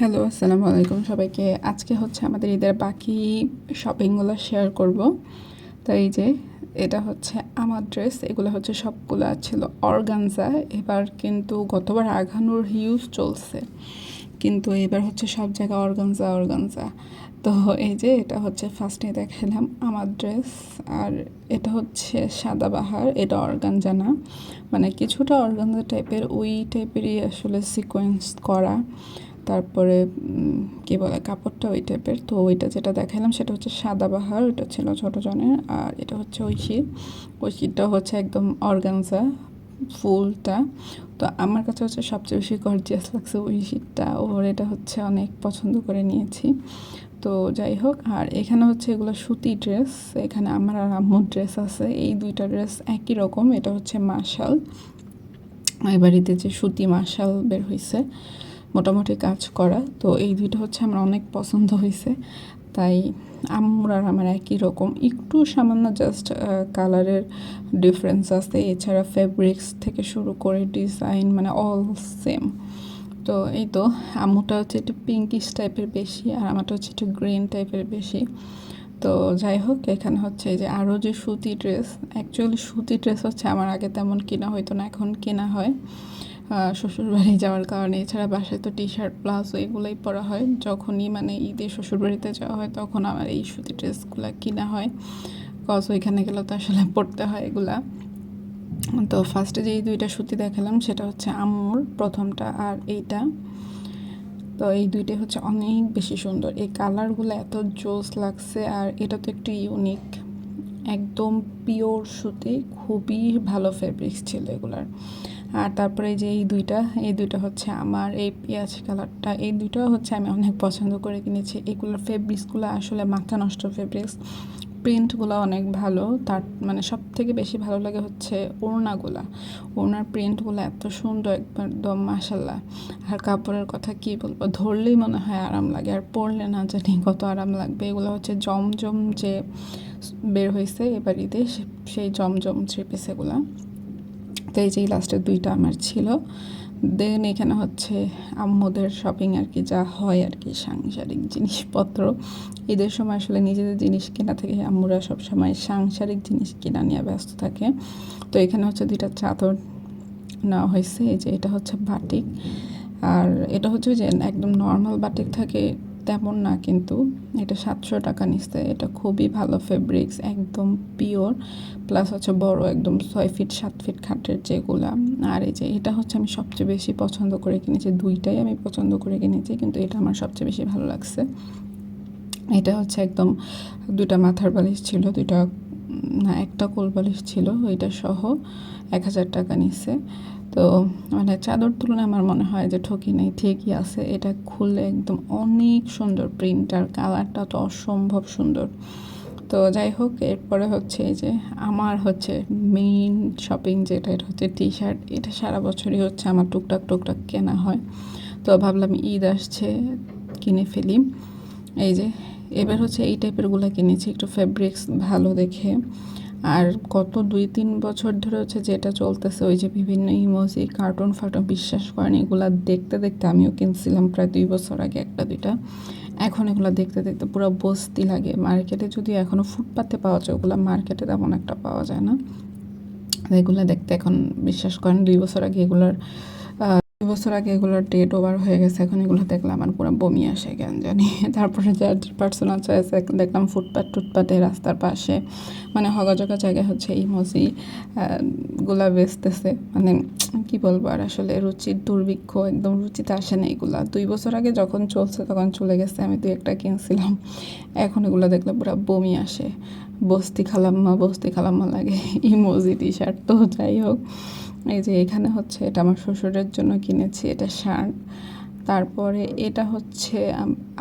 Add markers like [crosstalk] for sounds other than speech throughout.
Hello আসসালামু আলাইকুম সবাইকে। আজকে হচ্ছে আমাদের ঈদের বাকি শপিংগুলো শেয়ার করব। তো এই যে, এটা হচ্ছে আমার ড্রেস এগুলো হচ্ছে সবগুলো ছিল অর্গানজা এবার কিন্তু গতবার আঘানুর হিউজ চলছে। কিন্তু এবার হচ্ছে সব জায়গায় অর্গানজা অর্গানজা তো এই যে, এটা হচ্ছে ফার্স্টে দেখালাম আমার ড্রেস আর এটা হচ্ছে সাদাবাহার এটা অর্গানজা না। মানে কিছুটা অর্গানজা টাইপের ওই টাইপেরই আসলে সিকোয়েন্স করা। তারপরে কি বলে, কাপড়টা ওই টাইপের তো ওইটা যেটা দেখালাম সেটা হচ্ছে সাদাবাহার ওইটা ছিল ছোটো জনের। আর এটা হচ্ছে ওই শীত। ওই শীতটা হচ্ছে একদম অর্গানজা ফুলটা। তো আমার কাছে হচ্ছে সবচেয়ে বেশি গর্জিয়াস লাগছে ওই শীতটা। ওর এটা হচ্ছে অনেক পছন্দ করে নিয়েছি। তো যাই হোক, আর এখানে হচ্ছে এগুলো সুতি ড্রেস। এখানে আমার আর আম্মুর ড্রেস আছে। এই দুইটা ড্রেস একই রকম। এটা হচ্ছে মার্শাল। এই বাড়িতে যে সুতি মার্শাল বের হয়েছে মোটামুটি কাজ করা। তো এই দুইটা হচ্ছে আমার অনেক পছন্দ হয়েছে তাই আম্মুর আর আমার একই রকম। একটু সামান্য জাস্ট কালারের ডিফারেন্স আছে। এছাড়া ফেব্রিক্স থেকে শুরু করে ডিজাইন মানে অল সেম তো এই তো, আম্মুটা হচ্ছে একটু পিঙ্কিশ টাইপের বেশি আর আমারটা হচ্ছে একটু গ্রিন টাইপের বেশি। তো যাই হোক, এখানে হচ্ছে যে আরও যে সুতি ড্রেস অ্যাকচুয়ালি সুতি ড্রেস হচ্ছে আমার আগে তেমন কেনা হইতো না, এখন কেনা হয়। শ্বশুরবাড়ি যাওয়ার কারণে, এছাড়া বাসায় তো টি শার্ট প্লাজো এগুলোই পরা হয়। যখনই মানে ঈদে শ্বশুরবাড়িতে যাওয়া হয়, তখন আমার এই সুতি ড্রেসগুলো কিনা হয়। কজ ওইখানে গেলে তো আসলে পড়তে হয় এগুলা। তো ফার্স্টে যে এই দুইটা সুতি দেখালাম, সেটা হচ্ছে আম্মুর প্রথমটা আর এইটা। তো এই দুইটাই হচ্ছে অনেক বেশি সুন্দর। এই কালারগুলো এত জোস লাগছে আর এটা তো একটু ইউনিক একদম পিওর সুতি, খুবই ভালো ফেব্রিক্স ছিল এগুলার। আর তারপরে যে এই দুইটা এই দুইটা হচ্ছে আমার, এই পেঁয়াজ কালারটা, এই দুইটা হচ্ছে আমি অনেক পছন্দ করে কিনেছি। এগুলোর ফেব্রিক্সগুলো আসলে মাথা নষ্ট ফেব্রিক্স প্রিন্টগুলো অনেক ভালো। তার মানে সব থেকে বেশি ভালো লাগে হচ্ছে ওড়নাগুলা। ওড়নার প্রিন্টগুলো এত সুন্দর একদম মাসাল্লাহ আর কাপড়ের কথা কি বলব, ধরলেই মনে হয় আরাম লাগে। আর পরলে না জানি কত আরাম লাগবে। এগুলো হচ্ছে জমজম যে বের হয়েছে এবার ঈদে সেই জমজম থ্রি পিস এগুলা। তো এই যে লাস্টের দুইটা আমার ছিল। দেন এখানে হচ্ছে আম্মুদের শপিং আর কি, যা হয় আর কি, সাংসারিক জিনিসপত্র। ঈদের সময় আসলে নিজেদের জিনিস কেনা থেকে আম্মুরা সবসময় সাংসারিক জিনিস কেনা নিয়ে ব্যস্ত থাকে। তো এখানে হচ্ছে দুইটা চাদর নেওয়া হয়েছে, এই যে এটা হচ্ছে বাটিক। আর এটা হচ্ছে যে একদম নর্মাল বাটিক থাকে তেমন না, কিন্তু এটা সাতশো টাকা নিচ্ছে। এটা খুবই ভালো ফেব্রিক্স একদম পিওর প্লাস হচ্ছে বড় একদম ছয় ফিট সাত ফিট খাটের যেগুলা। আর এই যে এটা হচ্ছে আমি সবচেয়ে বেশি পছন্দ করে কিনেছি, দুইটাই আমি পছন্দ করে কিনেছি, কিন্তু এটা আমার সবচেয়ে বেশি ভালো লাগছে। এটা হচ্ছে একদম দুটা মাথার বালিশ ছিল, দুইটা, না, একটা কোল বালিশ ছিল, ওইটা সহ এক হাজার টাকা নিচ্ছে। তো মানে চাদর তুলনায় আমার মনে হয় যে ঠকি নেই, ঠিকই আছে। এটা খুললে একদম অনেক সুন্দর প্রিন্ট আর কালারটা তো অসম্ভব সুন্দর। তো যাই হোক, এরপরে হচ্ছে এই যে আমার হচ্ছে মেইন শপিং যেটা, এটা হচ্ছে টি শার্ট এটা সারা বছরই হচ্ছে আমার টুকটাক টুকটাক কেনা হয়। তো ভাবলাম ঈদ আসছে, কিনে ফেলি। এই যে, এবার হচ্ছে এই টাইপেরগুলো কিনেছি, একটু ফেব্রিক্স ভালো দেখে। আর গত দুই, তিন বছর ধরে হচ্ছে যেটা চলতেছে, ওই যে বিভিন্ন ইমোজি, কার্টুন ফার্টুন বিশ্বাস করেন, এগুলা দেখতে দেখতে আমিও কিনছিলাম প্রায় দুই বছর আগে একটা, দুইটা। এখন এগুলো দেখতে দেখতে পুরো বস্তি লাগে। মার্কেটে যদি এখনও ফুটপাতে পাওয়া যায়, ওগুলো মার্কেটে তেমন একটা পাওয়া যায় না। এগুলো দেখতে এখন, বিশ্বাস করেন, দুই বছর আগে এগুলোর বছর আগে এগুলোর ডেট ওভার হয়ে গেছে, এখন এগুলো দেখলে আমার পুরো বমি আসে কেন জানি। [laughs] তারপরে যার পার্সোনাল চয়েস দেখলাম ফুটপাথ টুটপাতে রাস্তার পাশে মানে হগাজগা জায়গায় হচ্ছে এই মজি গুলা বেচতেছে। মানে কি বলব আর আসলে রুচির দুর্ভিক্ষ, একদম রুচিতে আসে না এগুলা। দুই বছর আগে যখন চলছে তখন চলে গেছে, আমি দুই একটা কিনছিলাম। এখন এগুলো দেখলে পুরো বমি আসে। বস্তি খালাম্মা বস্তি খালাম্মা লাগে। ইমোজি টি শার্ট তো যাই হোক। এই যে এখানে হচ্ছে এটা আমার শ্বশুরের জন্য কিনেছি, এটা শার্ট। তারপরে এটা হচ্ছে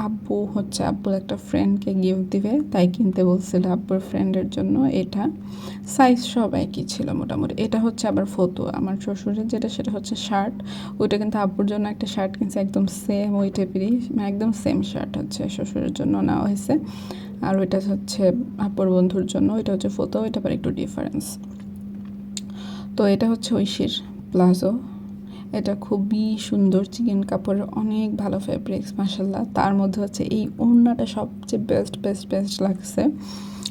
আব্বু হচ্ছে আব্বুর একটা ফ্রেন্ডকে গিফট দিবে, তাই কিনতে বলছিল আব্বুর ফ্রেন্ডের জন্য এটা। সাইজ সব একই ছিল মোটামুটি। এটা হচ্ছে আবার ফটো আমার শ্বশুরের যেটা, সেটা হচ্ছে শার্ট। ওইটা কিন্তু আব্বুর জন্য একটা শার্ট কিনছে, একদম সেম ওই টাইপেরই মানে একদম সেম শার্ট হচ্ছে শ্বশুরের জন্য নেওয়া হয়েছে। আর ওইটা হচ্ছে আব্বুর বন্ধুর জন্য, ওইটা হচ্ছে ফটো ওইটা আবার একটু ডিফারেন্স তো এটা হচ্ছে ঐশীর প্লাজো এটা খুবই সুন্দর চিকেন কাপড়ের অনেক ভালো ফেব্রিক্স মাসাল্লাহ তার মধ্যে হচ্ছে এই ওড়নাটা সবচেয়ে বেস্ট বেস্ট বেস্ট লাগছে।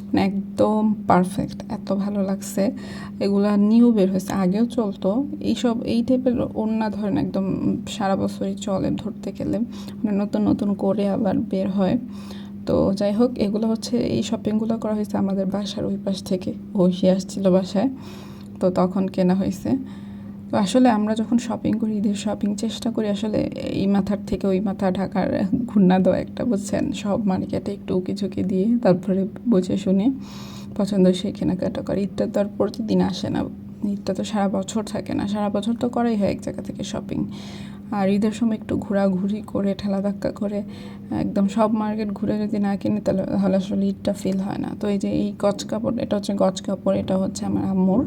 মানে একদম পারফেক্ট এত ভালো লাগছে। এগুলা নিউ বের হয়েছে, আগেও চলতো। এইসব, এই টাইপের ওড়না ধরেন একদম সারা বছরই চলে ধরতে গেলে। মানে নতুন নতুন করে আবার বের হয়। তো যাই হোক, এগুলো হচ্ছে এই শপিংগুলো করা হয়েছে আমাদের বাসার ওই পাশ থেকে। ঐশী আসছিল বাসায়। তো তখন কেনা হয়েছে। তো আসলে আমরা যখন শপিং করি, ঈদের শপিং চেষ্টা করি, আসলে এই মাথার থেকে ওই মাথা ঢাকার ঘূর্ণা দেওয়া একটা, বুঝছেন? সব মার্কেটে একটু উকি দিয়ে তারপরে বুঝে শুনে পছন্দ সেই কেনাকাটা করে। ঈদটা তো আর প্রতিদিন আসে না। ঈদটা তো সারা বছর থাকে না। সারা বছর তো করাই হয় এক জায়গা থেকে শপিং আর ঈদের সময় একটু ঘোরাঘুরি করে, ঠেলা ধাক্কা করে, একদম সব মার্কেট ঘুরে যদি না কিনি, তাহলে তাহলে আসলে ঈদটা ফিল হয় না। তো এই যে এই গজ কাপড়, এটা হচ্ছে গজ কাপড়, এটা হচ্ছে আমার আম্মুর।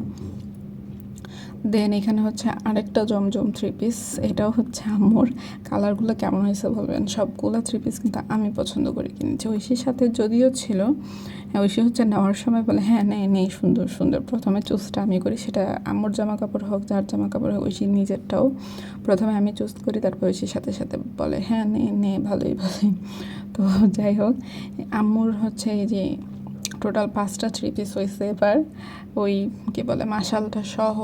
দেন এখানে হচ্ছে আরেকটা জমজম থ্রি পিস এটাও হচ্ছে আম্মুর। কালারগুলো কেমন হয়েছে বলবেন? সবগুলো থ্রি পিস কিন্তু আমি পছন্দ করে কিনেছি। ঐশীর সাথে যদিও ছিল ঐশী হচ্ছে নেওয়ার সময় বলে হ্যাঁ নেই নেই সুন্দর সুন্দর। প্রথমে চুজটা আমি করি, সেটা আম্মুর জামা কাপড় হোক, যার জামা কাপড় হোক, ঐশীর নিজেরটাও। প্রথমে আমি চুজ করি, তারপর ঐশীর সাথে সাথে বলে হ্যাঁ নে নে, ভালোই ভালোই। তো যাই হোক, আম্মুর হচ্ছে এই যে টোটাল পাঁচটা থ্রি পিস হয়েছে এবার। ওই কী বলে মাসালটা সহ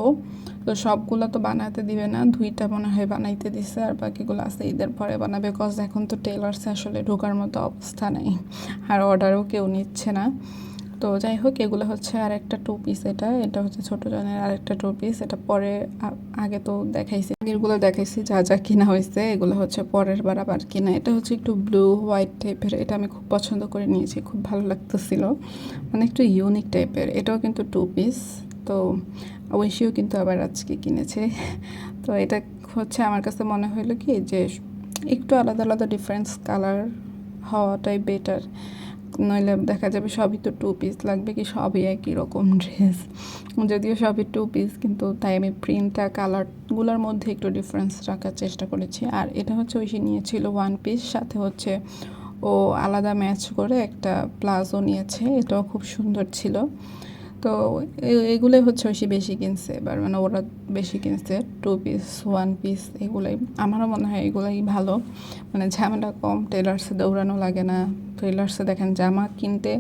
তো সবগুলো তো বানাতে দিবে না, দুইটা মনে হয় বানাইতে দিছে আর বাকিগুলো আছে ঈদের পরে বানাবে কজ এখন তো টেলার্সে আসলে ঢোকার মতো অবস্থা নেই আর অর্ডারও কেউ নিচ্ছে না। তো যাই হোক, এগুলো হচ্ছে আর একটা টু পিস এটা এটা হচ্ছে ছোটো জনের আর একটা টু পিস এটা পরে আগে তো দেখাইছি, আগেরগুলো দেখাইছি, যা যা কিনা হয়েছে এগুলো হচ্ছে পরের বার আবার কিনা। এটা হচ্ছে একটু ব্লু হোয়াইট টাইপের এটা আমি খুব পছন্দ করে নিয়েছি, খুব ভালো লাগতেছিল। মানে একটু ইউনিক টাইপের এটাও কিন্তু টু পিস তো ঐশীও কিন্তু আবার আজকে কিনেছে। তো এটা হচ্ছে আমার কাছে মনে হলো কি যে একটু আলাদা আলাদা ডিফারেন্স কালার হওয়াটাই বেটার নইলে দেখা যাবে সবই তো টু পিস লাগবে কি সবই একই রকম ড্রেস যদিও সবই টু পিস কিন্তু তাই আমি প্রিন্টটা কালারগুলোর মধ্যে একটু ডিফারেন্স রাখার চেষ্টা করেছি। আর এটা হচ্ছে ঐশী নিয়েছিল ওয়ান পিস সাথে হচ্ছে ও আলাদা ম্যাচ করে একটা প্লাজো নিয়েছে। এটাও খুব সুন্দর ছিল। তো এগুলোই হচ্ছে ঐশী বেশি কিনছে। এবার মানে ওরা বেশি কিনছে টু পিস ওয়ান পিস এগুলোই। আমারও মনে হয় এগুলোই ভালো। মানে ঝামেলা কম টেলার্সে দৌড়ানো লাগে না। টেলার্সে দেখেন জামা কিনতে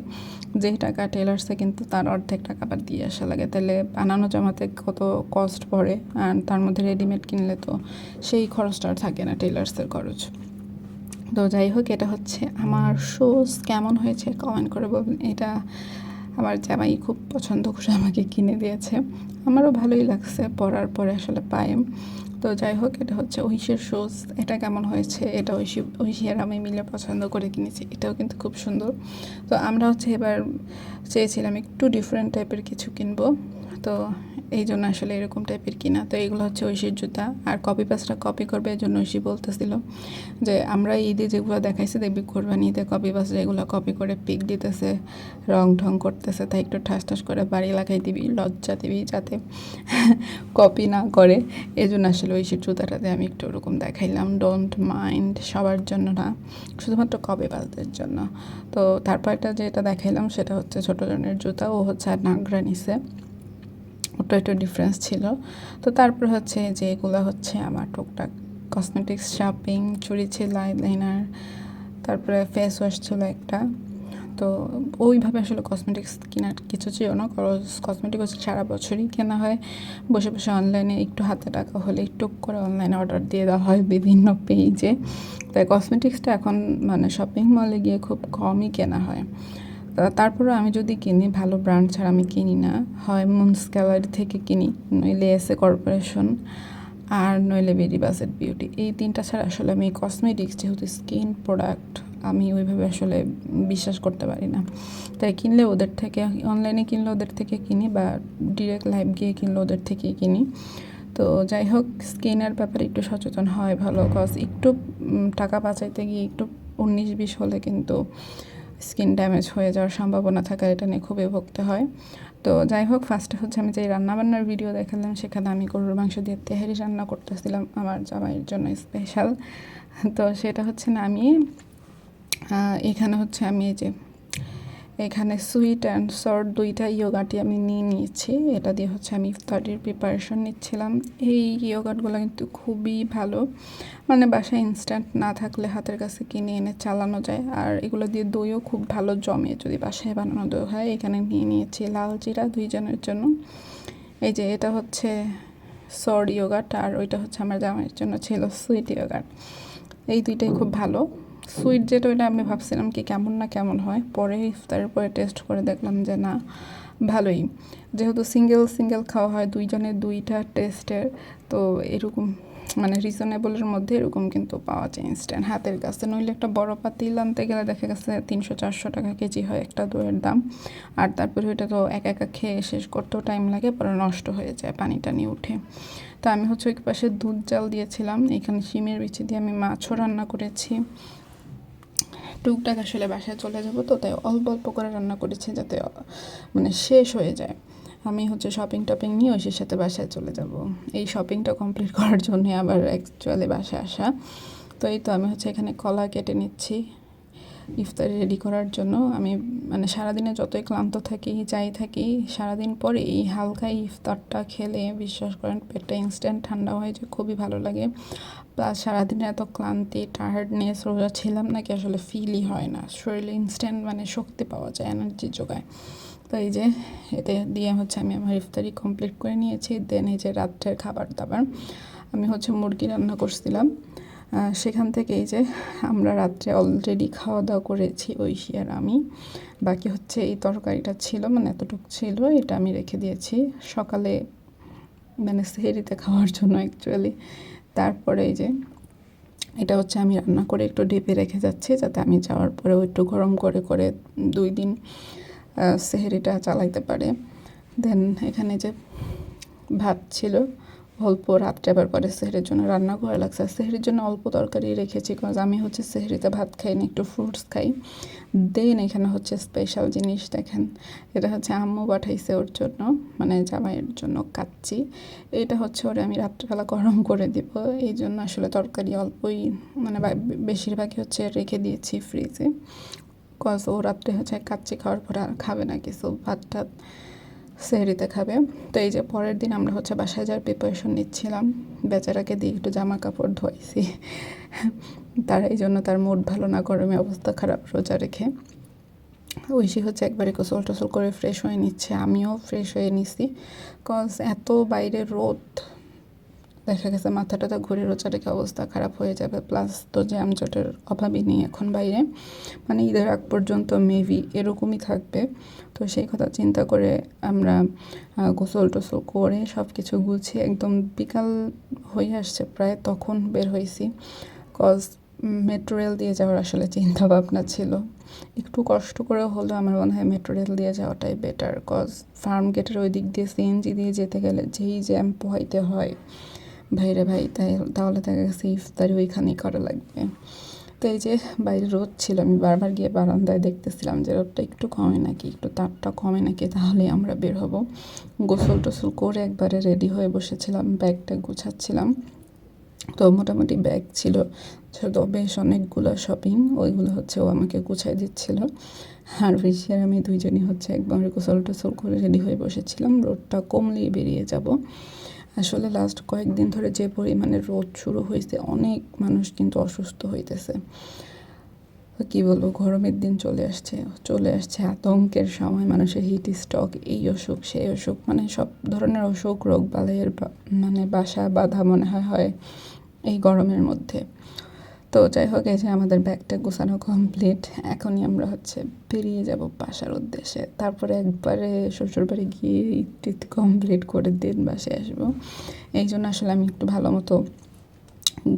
যে টাকা টেলার্সে কিন্তু তার অর্ধেক টাকা আবার দিয়ে আসা লাগে। তাহলে বানানো জামাতে কত কস্ট পড়ে? আর তার মধ্যে রেডিমেড কিনলে তো সেই খরচটা আর থাকে না টেলার্সের খরচ। তো যাই হোক, এটা হচ্ছে আমার শুজ কেমন হয়েছে? কমেন্ট করে বলবেন। এটা আমার জামাই খুব পছন্দ করে আমাকে কিনে দিয়েছে। আমারও ভালোই লাগছে পরার পরে আসলে পায়ে তো যাই হোক, এটা হচ্ছে ঐশীর শোজ এটা কেমন হয়েছে? এটা ঐশী ঐশী আর আমি মিলে পছন্দ করে কিনেছি। এটাও কিন্তু খুব সুন্দর। তো আমরা হচ্ছে এবার চেয়েছিলাম একটু ডিফারেন্ট টাইপের কিছু কিনবো। তো এই জন্য আসলে এরকম টাইপের কিনা। তো এগুলো হচ্ছে ঐশীর জুতা। আর কপি পাসটা কপি করবে এই জন্য ঐশী বলতেছিল যে, আমরা ঈদে যেগুলো দেখাইছি দেখবি কোরবানি ঈদে কপি পাস এগুলো কপি করে পিক দিতেছে, রং ঠং করতেছে, তাই একটু ঠাস ঠাস করে বাড়ি লাগাই দিবি, লজ্জা দিবি যাতে [laughs] কপি না করে। এই জন্য আসলে ঐশীর জুতাটাতে আমি একটু ওরকম দেখাইলাম। ডোন্ট মাইন্ড সবার জন্য না, শুধুমাত্র কপি পাসদের জন্য। তো তারপর একটা যেটা দেখাইলাম সেটা হচ্ছে ছোটো জনের জুতা। ও হচ্ছে আর নাগরা নিছে। ওটা একটু ডিফারেন্স ছিল। তো তারপর হচ্ছে যে এগুলো হচ্ছে আমার টুকটাক কসমেটিক্স শপিং চুরি ছিল আইলাইনার তারপরে ফেস ওয়াশ ছিল একটা। তো ওইভাবে আসলে কসমেটিক্স কেনার কিছু ছিল না কসমেটিক হচ্ছে সারা বছরই কেনা হয়। বসে বসে অনলাইনে একটু হাতে টাকা হলে একটু করে অনলাইনে অর্ডার দিয়ে দেওয়া হয় বিভিন্ন পেজে তাই কসমেটিক্সটা এখন মানে শপিং মলে গিয়ে খুব কমই কেনা হয়। তারপরেও আমি যদি কিনি, ভালো ব্র্যান্ড ছাড়া আমি কিনি না। হয় মুন্স গ্যালারি থেকে কিনি, নইলে এস এ কর্পোরেশন আর নইলে বেরি বাসেট বিউটি এই তিনটা ছাড়া আসলে আমি কসমেটিক্স যেহেতু স্কিন প্রোডাক্ট আমি ওইভাবে আসলে বিশ্বাস করতে পারি না। তাই কিনলে ওদের থেকে অনলাইনে কিনলে ওদের থেকে কিনি বা ডিরেক্ট লাইভ গিয়ে কিনলে ওদের থেকেই কিনি। তো যাই হোক স্কিনের ব্যাপারে একটু সচেতন হয় ভালো কজ একটু টাকা বাঁচাইতে গিয়ে একটু উনিশ বিশ হলে কিন্তু স্কিন ড্যামেজ হয়ে যাওয়ার সম্ভাবনা থাকা এটা নিয়ে খুবই ভুগতে হয়। তো যাই হোক ফার্স্টে হচ্ছে আমি যে রান্নাবান্নার ভিডিও দেখালাম, সেখানে আমি গরুর মাংস দিয়ে তেহারি রান্না করতেছিলাম, আমার জামাইয়ের জন্য স্পেশাল তো সেটা হচ্ছে না, আমি এখানে হচ্ছে আমি এই যে এখানে সুইট অ্যান্ড সর্ট দুইটা ইয়োগাটি আমি নিয়ে নিয়েছি। এটা দিয়ে হচ্ছে আমি ইফতারির প্রিপারেশন নিচ্ছিলাম। এই ইয়োগাটগুলো কিন্তু খুবই ভালো। মানে বাসায় ইনস্ট্যান্ট না থাকলে হাতের কাছে কিনে এনে চালানো যায়। আর এগুলো দিয়ে দইও খুব ভালো জমে যদি বাসায় বানানো দই হয়। এখানে নিয়ে নিয়েছি লাল জিরা দুইজনের জন্য। এই যে এটা হচ্ছে সর্ট ইয়োগাট আর ওইটা হচ্ছে আমার জামাইয়ের জন্য ছিল সুইট ইয়োগাট এই দুইটাই খুব ভালো। সুইট যেটা ওইটা আমি ভাবছিলাম কি কেমন না কেমন হয়। পরে ইফতারের পরে টেস্ট করে দেখলাম যে না, ভালোই। যেহেতু সিঙ্গেল সিঙ্গেল খাওয়া হয় দুইজনের দুইটা টেস্টের তো এরকম মানে রিজনেবলের মধ্যে এরকম কিন্তু পাওয়া যায় ইনস্ট্যান্ট হাতের কাছে। নইলে একটা বড় পাতিল আনতে গেলে দেখা গেছে তিনশো চারশো টাকা কেজি হয় একটা দইয়ের দাম। আর তারপরে ওইটা তো একা একা খেয়ে শেষ করতেও টাইম লাগে, পরে নষ্ট হয়ে যায় পানি টানি উঠে। তো আমি হচ্ছে ওই পাশে দুধ জাল দিয়েছিলাম। এখানে শিমের বিচি দিয়ে আমি মাছও রান্না করেছি। টুকটাক আসলে বাসায় চলে যাব তো, তাই অল্প অল্প করে রান্না করেছি যাতে মানে শেষ হয়ে যায়। আমি হচ্ছে শপিং টপিং নিয়ে ঐশীর সাথে বাসায় চলে যাব। এই শপিংটা কমপ্লিট করার জন্যে আবার অ্যাকচুয়ালি বাসায় আসা। তো এই তো আমি হচ্ছে এখানে কলা কেটে নিচ্ছি। ইফতারি রেডি করার জন্য আমি মানে সারাদিনে যতই ক্লান্ত থাকি, যাই থাকি, সারাদিন পরে এই হালকা ইফতারটা খেলে বিশ্বাস করেন পেটটা ইনস্ট্যান্ট ঠান্ডা হয়ে যায়, খুবই ভালো লাগে। প্লাস সারাদিনে এত ক্লান্তি টায়ার্ডনেস রোজা ছিলাম নাকি আসলে ফিলই হয় না। শরীরে ইনস্ট্যান্ট মানে শক্তি পাওয়া যায় এনার্জি যোগায়। তো এই যে, এতে দিয়ে হচ্ছে আমি আমার ইফতারি কমপ্লিট করে নিয়েছি দেন এই যে রাত্রের খাবার দাবার আমি হচ্ছে মুরগি রান্না করছিলাম। সেখান থেকে এই যে আমরা রাত্রে অলরেডি খাওয়া দাওয়া করেছি, ঐশী আর আমি। বাকি হচ্ছে এই তরকারিটা ছিল মানে এতটুকু ছিল, এটা আমি রেখে দিয়েছি। সকালে মানে সেহেরিতে খাওয়ার জন্য অ্যাকচুয়ালি তারপরে এই যে এটা হচ্ছে আমি রান্না করে একটু ডেপে রেখে যাচ্ছি, যাতে আমি যাওয়ার পরেও একটু গরম করে করে দুই দিন সেহেরিটা চালাইতে পারে। দেন এখানে যে ভাত ছিল অল্প রাত্রে আবার পরে সেহরির জন্য রান্না করা লাগছে। সেহরির জন্য অল্প তরকারি রেখেছি কজ আমি হচ্ছে সেহরিতে ভাত খাই না, একটু ফ্রুটস খাই। দেন এখানে হচ্ছে স্পেশাল জিনিস দেখেন, এটা হচ্ছে আম্মু পাঠাইছে ওর জন্য মানে জামাইয়ের জন্য কাচ্ছি এটা হচ্ছে ওরে আমি রাত্রেবেলা গরম করে দিব এই জন্য আসলে তরকারি অল্পই মানে বেশিরভাগই হচ্ছে রেখে দিয়েছি ফ্রিজে কজ ও রাত্রে হচ্ছে কাচ্চি খাওয়ার পরে আর খাবে না কিছু ভাত টাত সেহরিতে খাবে। তো এই যে পরের দিন আমরা হচ্ছে বাসায় যাওয়ার প্রিপারেশন নিচ্ছিলাম। বেচারাকে দিয়ে একটু জামা কাপড় ধোয়াইছি। তার এই জন্য তার মুড ভালো না, গরমে অবস্থা খারাপ রোজা রেখে। ঐশী হচ্ছে একবারে গোসল টোসল করে ফ্রেশ হয়ে নিচ্ছে। আমিও ফ্রেশ হয়ে নিছি। কজ এত বাইরে রোদ দেখা গেছে মাথাটা ঘুরে রোজা রেখে অবস্থা খারাপ হয়ে যাবে প্লাস তো জ্যামজটের অভাবই নেই এখন বাইরে। মানে ঈদের আগ পর্যন্ত মেবি এরকমই থাকবে। তো সেই কথা চিন্তা করে আমরা গোসল টোসল করে সব কিছু গুছিয়ে একদম বিকাল হয়ে আসছে, প্রায় তখন বের হয়েছি। কজ মেট্রো রেল দিয়ে যাওয়ার আসলে চিন্তা ভাবনা ছিল। একটু কষ্ট করে হলেও আমার মনে হয় মেট্রো রেল দিয়ে যাওয়াটাই বেটার কজ ফার্ম গেটের ওই দিক দিয়ে সিএনজি দিয়ে যেতে গেলে যেই জ্যাম পোহাইতে হয় ভাইরে ভাই, তাই তাহলে দেখা গেছে ইফতারি ওইখানেই করা লাগবে। তো এই যে বাইরে রোদ ছিল, আমি বারবার গিয়ে বারান্দায় দেখতেছিলাম যে রোদটা একটু কমে নাকি, একটু তাপটা কমে নাকি, তাহলেই আমরা বের হব। গোসল টোসল করে একবারে রেডি হয়ে বসেছিলাম, ব্যাগটা গুছাচ্ছিলাম। তো মোটামুটি ব্যাগ ছিল তো বেশ অনেকগুলো শপিং ওইগুলো হচ্ছে ও আমাকে গুছাই দিচ্ছিল। আর বেশি আমি দুইজনই হচ্ছে একবার গোসল টোসল করে রেডি হয়ে বসেছিলাম, রোদটা কমলেই বেরিয়ে যাব। আসলে লাস্ট কয়েকদিন ধরে যে পরিমাণে রোদ শুরু হয়েছে, অনেক মানুষ কিন্তু অসুস্থ হইতেছে। কি বলব, গরমের দিন চলে আসছে চলে আসছে আতঙ্কের সময়, মানুষের হিট স্টক এই অসুখ, সেই অসুখ মানে সব ধরনের অসুখ রোগ বালাইয়ের মানে বাসা বাধা মনে হয় হয় এই গরমের মধ্যে। তো যাই হোক এই যে আমাদের ব্যাগটা গোছানো কমপ্লিট এখনই আমরা হচ্ছে বেরিয়ে যাব বাসার উদ্দেশ্যে। তারপরে একবারে শ্বশুরবাড়ি গিয়ে ঈদ কমপ্লিট করে দিন বাসায় আসব। এই জন্য আসলে আমি একটু ভালো মতো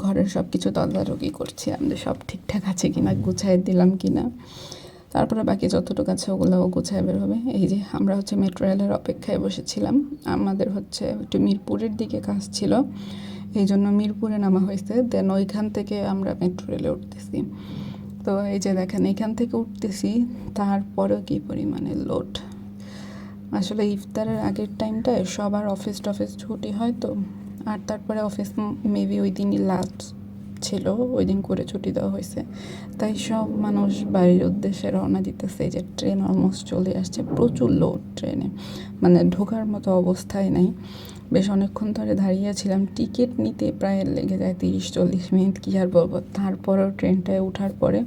ঘরের সব কিছু তদারকি করছি আমাদের সব ঠিকঠাক আছে কি না গুছাই দিলাম কি না তারপরে বাকি যতটুকু আছে ওগুলো গুছায় বের হবে। এই যে আমরা হচ্ছে মেট্রো রেলের অপেক্ষায় বসেছিলাম। আমাদের হচ্ছে একটু মিরপুরের দিকে কাজ ছিল। এই জন্য মিরপুরে নামা হয়েছে। দেন ওইখান থেকে আমরা মেট্রো রেলে উঠতেছি। তো এই যে দেখেন এখান থেকে উঠতেছি, তারপরেও কী পরিমাণে লোড আসলে ইফতারের আগের টাইমটায় সবার অফিস টফিস ছুটি হয় তো, আর তারপরে অফিস মেবি ওই দিনই লাস্ট ছিল ওই দিন করে ছুটি দেওয়া হয়েছে। তাই সব মানুষ বাড়ির উদ্দেশ্যে রওনা দিতেছে। যে ট্রেন অলমোস্ট চলে আসছে, প্রচুর লোড ট্রেনে। মানে ঢোকার মতো অবস্থায় নাই। বেশ অনেকক্ষণ ধরে দাঁড়িয়েছিলাম টিকিট নিতে প্রায় লেগে যায় তিরিশ চল্লিশ মিনিট, কী আর বলব? তারপরেও ট্রেনটায় ওঠার পরে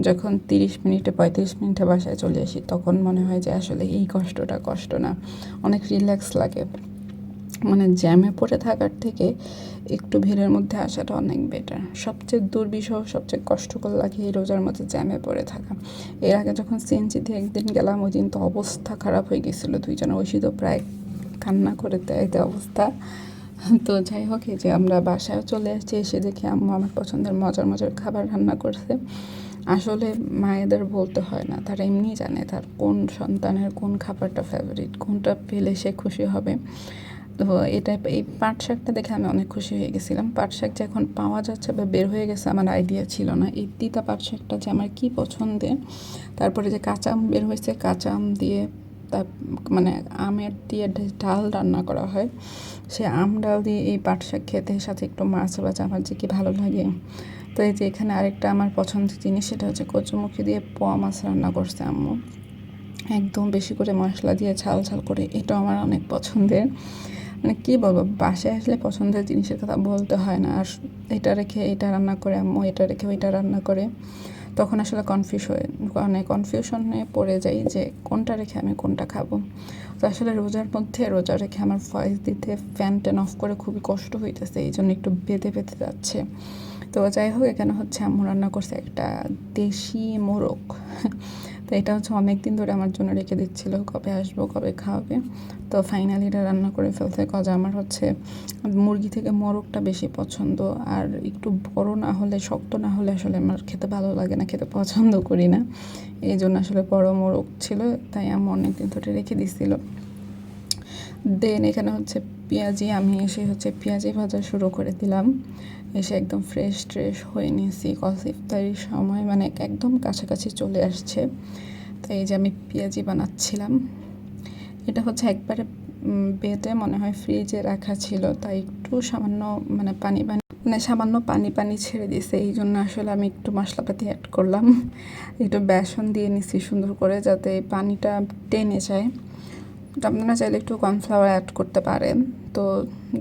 যখন তিরিশ মিনিটে, পঁয়ত্রিশ মিনিটে বাসায় চলে আসি, তখন মনে হয় যে আসলে এই কষ্টটা কষ্ট না। অনেক রিল্যাক্স লাগে। মানে জ্যামে পড়ে থাকার থেকে একটু ভিড়ের মধ্যে আসাটা অনেক বেটার সবচেয়ে দুর্বিষহ সবচেয়ে কষ্টকর লাগে এই রোজার মধ্যে জ্যামে পড়ে থাকা। এর আগে যখন সিএনজিতে একদিন গেলাম ওই দিন তো অবস্থা খারাপ হয়ে গেছিল দুইজন। ঐশী তো প্রায় কান্না করে দেয় অবস্থা। তো যাই হোক, এই যে আমরা বাসায় চলে আসছি, এসে দেখি আম্মু আমার পছন্দের মজার মজার খাবার রান্না করছে। আসলে মায়েদের বলতে হয় না, তারা এমনি জানে তার কোন সন্তানের কোন খাবারটা ফেভারিট কোনটা পেলে সে খুশি হবে। তো এটা এই পাট শাকটা দেখে আমি অনেক খুশি হয়ে গেছিলাম। পাট শাক যে এখন পাওয়া যাচ্ছে বা বের হয়ে গেছে আমার আইডিয়া ছিল না। এই তিতা পাট শাকটা যে আমার কী পছন্দের, তারপরে যে কাঁচা আম বের হয়েছে, কাঁচা আম দিয়ে তার মানে আমের দিয়ে ডাল রান্না করা হয়। সে আম ডাল দিয়ে এই পাট শাক খেতে সাথে একটু মাছ ভাজা আমার যে কি ভালো লাগে? তো এই যে এখানে আরেকটা আমার পছন্দের জিনিস, সেটা হচ্ছে কচুমুখি দিয়ে পোয়া মাছ রান্না করছে আম্মু। একদম বেশি করে মশলা দিয়ে ঝাল ঝাল করে, এটাও আমার অনেক পছন্দের। মানে কী বলব, বাসায় আসলে পছন্দের জিনিসের কথা বলতে হয় না। আর এটা রেখে এটা রান্না করে, আম্মু এটা রেখে ওইটা রান্না করে, তখন আসলে কনফিউজ হয়ে মানে কনফিউশনে পড়ে যাই যে কোনটা রেখে আমি কোনটা খাব। তো আসলে রোজার মধ্যে রোজা রেখে আমার ভয়েস দিতে ফ্যান ট্যান অফ করে খুবই কষ্ট হইতেছে, এই জন্য একটু বেঁধে বেঁধে যাচ্ছে। তো যাই হোক, এখানে হচ্ছে আম্মু রান্না করছে একটা দেশি মোরগ। তো এটা হচ্ছে অনেক দিন ধরে আমার জন্য রেখে দিচ্ছিল কবে আসব, কবে খাওয়াবে। তো ফাইনালি এটা রান্না করে ফেলতে কজ আমার হচ্ছে মুরগি থেকে মোরগটা বেশি পছন্দ। আর একটু বড় না হলে, শক্ত না হলে আসলে আমার খেতে ভালো লাগে না, খেতে পছন্দ করি না। এই জন্য আসলে বড় মোরগ ছিল, তাই আমি অনেক দিন ধরে রেখে দিছিল দেন এখানে হচ্ছে পেঁয়াজি, আমি এসে হচ্ছে পেঁয়াজি ভাজা শুরু করে দিলাম। এসে একদম ফ্রেশ ট্রেশ হয়ে নিয়েছি। কস ইফতারির সময় মানে একদম কাছাকাছি চলে আসছে। তাই এই যে আমি পেঁয়াজি বানাচ্ছিলাম। এটা হচ্ছে একবারে বেটে মনে হয় ফ্রিজে রাখা ছিল। তাই একটু সামান্য মানে পানি পানি মানে সামান্য পানি পানি ছেড়ে দিয়েছে। এই জন্য আসলে আমি একটু মশলাপাতি অ্যাড করলাম। একটু বেসন দিয়ে নিছি সুন্দর করে যাতে পানিটা টেনে যায়। আপনারা চাইলে একটু কর্নফ্লাওয়ার অ্যাড করতে পারেন। তো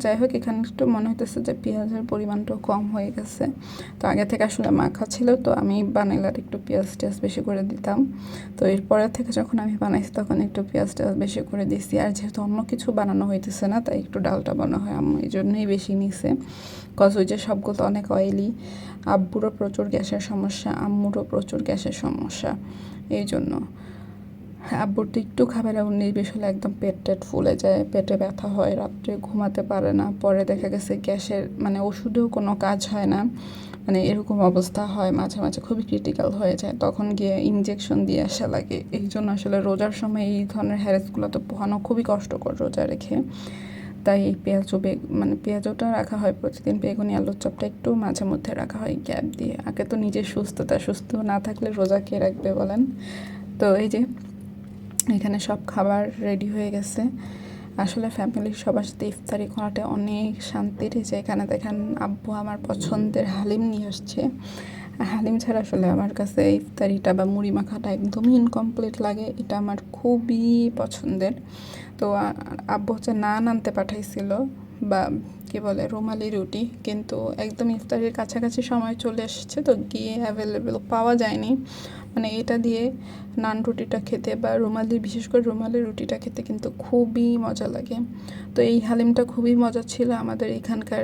যাই হোক, এখানে একটু মনে হইতেছে যে পেঁয়াজের পরিমাণটাও কম হয়ে গেছে। তো আগে থেকে আসলে মাখা ছিল, তো আমি বানাইলার একটু পেঁয়াজ টেয়াজ বেশি করে দিতাম। তো এরপরে থেকে যখন আমি বানাইছি, তখন একটু পেঁয়াজ টেয়াজ বেশি করে দিছি। আর যেহেতু অন্য কিছু বানানো হইতেছে না, তাই একটু ডালটা বানানো হয়। আম্মু এই জন্যই বেশি নিছে। কজ ওই যে সবগুলো অনেক অয়েলি আব্বুরও প্রচুর গ্যাসের সমস্যা, আম্মুরও প্রচুর গ্যাসের সমস্যা। এই জন্য। আব্বুর তো একটু খাবারে উনিশ বিশ হলে একদম পেট টেট ফুলে যায়, পেটে ব্যথা হয়, রাত্রে ঘুমাতে পারে না, পরে দেখা গেছে গ্যাসের মানে ওষুধেও কোনো কাজ হয় না মানে এরকম অবস্থা হয়, মাঝে মাঝে খুবই ক্রিটিক্যাল হয়ে যায়, তখন গিয়ে ইনজেকশন দিয়ে আসা লাগে, এই জন্য আসলে রোজার সময় এই ধরনের হ্যারেসগুলো তো পোহানো খুবই কষ্টকর রোজা রেখে, তাই এই পেঁয়াজও মানে পেঁয়াজটা রাখা হয় প্রতিদিন, বেগুনি, আলুর চপটা একটু মাঝে মধ্যে রাখা হয় গ্যাপ দিয়ে, আগে তো নিজের সুস্থতা, সুস্থ না থাকলে রোজা কে রাখবে বলেন, তো এই যে এখানে সব খাবার রেডি হয়ে গেছে। আসলে ফ্যামিলির সবার সাথে ইফতারি করাটা অনেক শান্তির। যে এখানে দেখেন আব্বু আমার পছন্দের হালিম নিয়ে আসছে। হালিম ছাড়া আসলে আমার কাছে ইফতারিটা বা মুড়ি মাখাটা একদমই ইনকমপ্লিট লাগে। এটা আমার খুবই পছন্দের। তো আব্বু হচ্ছে নান আনতে পাঠাইছিল বা কি বলে, রুমালি রুটি। কিন্তু একদম ইফতারের কাছাকাছি সময় চলে এসেছে তো গিয়ে অ্যাভেলেবেল পাওয়া যায়নি। মানে এটা দিয়ে নান রুটিটা খেতে বা রুমালি, বিশেষ করে রুমালি রুটিটা খেতে কিন্তু খুবই মজা লাগে। তো এই হালিমটা খুবই মজা ছিল আমাদের এখানকার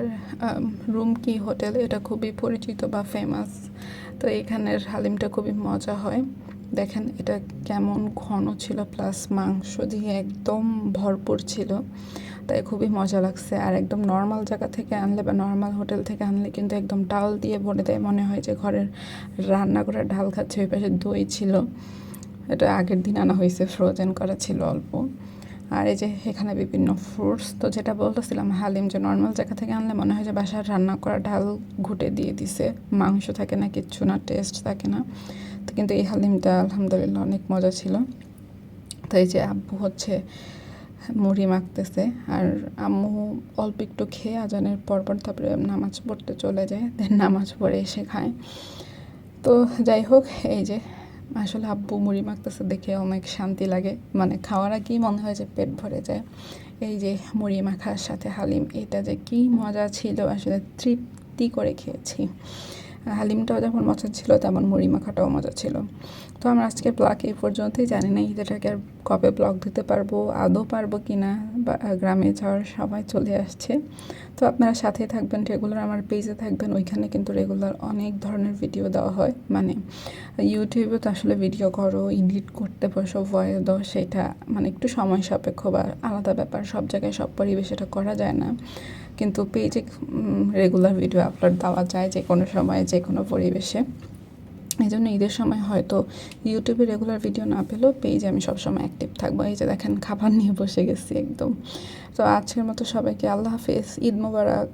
রুম রুমকি হোটেল। এটা খুবই পরিচিত বা ফেমাস তো এখানের হালিমটা খুবই মজা হয়। দেখেন এটা কেমন ঘন ছিল প্লাস মাংস দিয়ে একদম ভরপুর ছিল। তাই খুবই মজা লাগছে। আর একদম নর্মাল জায়গা থেকে আনলে বা নর্মাল হোটেল থেকে আনলে কিন্তু একদম ডাল দিয়ে ভরে দেয়। মনে হয় যে ঘরের রান্না করে ডাল খাচ্ছে, ওই পাশে দই ছিল। এটা আগের দিন আনা হয়েছে ফ্রোজেন করা ছিল অল্প। আর এই যে এখানে বিভিন্ন ফ্রুটস তো যেটা বলতেছিলাম, হালিম যে নর্মাল জায়গা থেকে আনলে মনে হয় যে বাসার রান্না করা ডাল ঘুটে দিয়ে দিছে। মাংস থাকে না, কিচ্ছু না টেস্ট থাকে না। তো কিন্তু এই হালিমটা আলহামদুলিল্লাহ অনেক মজা ছিল। তো এই যে আব্বু হচ্ছে মুড়ি মাখতেছে। আর আম্মু অল্প একটু খেয়ে আজানের পরপর তারপরে নামাজ পড়তে চলে যায় দেন নামাজ পড়ে এসে খায়। তো যাই হোক, এই যে আসলে আব্বু মুড়ি মাখতেছে দেখে অনেক শান্তি লাগে। মানে খাওয়ার আগেই মনে হয় যে পেট ভরে যায়। এই যে মুড়ি মাখার সাথে হালিম, এটা যে কি মজা ছিল, আসলে তৃপ্তি করে খেয়েছি। হালিমটাও যেমন মজা ছিল, তেমন মুড়ি মাখাটাও মজা ছিল। তো আমরা আজকে ব্লগ এই পর্যন্তই। জানি না ঈদেরটাকে আর কবে ব্লগ দিতে পারব, আদৌ পারব কি না বা গ্রামে যাওয়ার সবাই চলে আসছে। তো আপনারা সাথে থাকবেন রেগুলার আমার পেজে থাকবেন। ওইখানে কিন্তু রেগুলার অনেক ধরনের ভিডিও দেওয়া হয়। মানে ইউটিউবে তো আসলে ভিডিও করো এডিট করতে বসো ভয়ে দাও, সেটা মানে একটু সময় সাপেক্ষ বা আলাদা ব্যাপার। সব জায়গায় সব পরিবেশ এটা করা যায় না। কিন্তু পেজে রেগুলার ভিডিও আপলোড দেওয়া যায় যে কোনো সময়ে, যে কোনো পরিবেশে। এই জন্য ঈদের সময় হয়তো ইউটিউবে রেগুলার ভিডিও না পেলেও পেজে আমি সবসময় অ্যাক্টিভ থাকব। এই যে দেখেন, খাবার নিয়ে বসে গেছি একদম। তো আজকের মতো সবাইকে আল্লাহ হাফেজ, ঈদ মোবারক।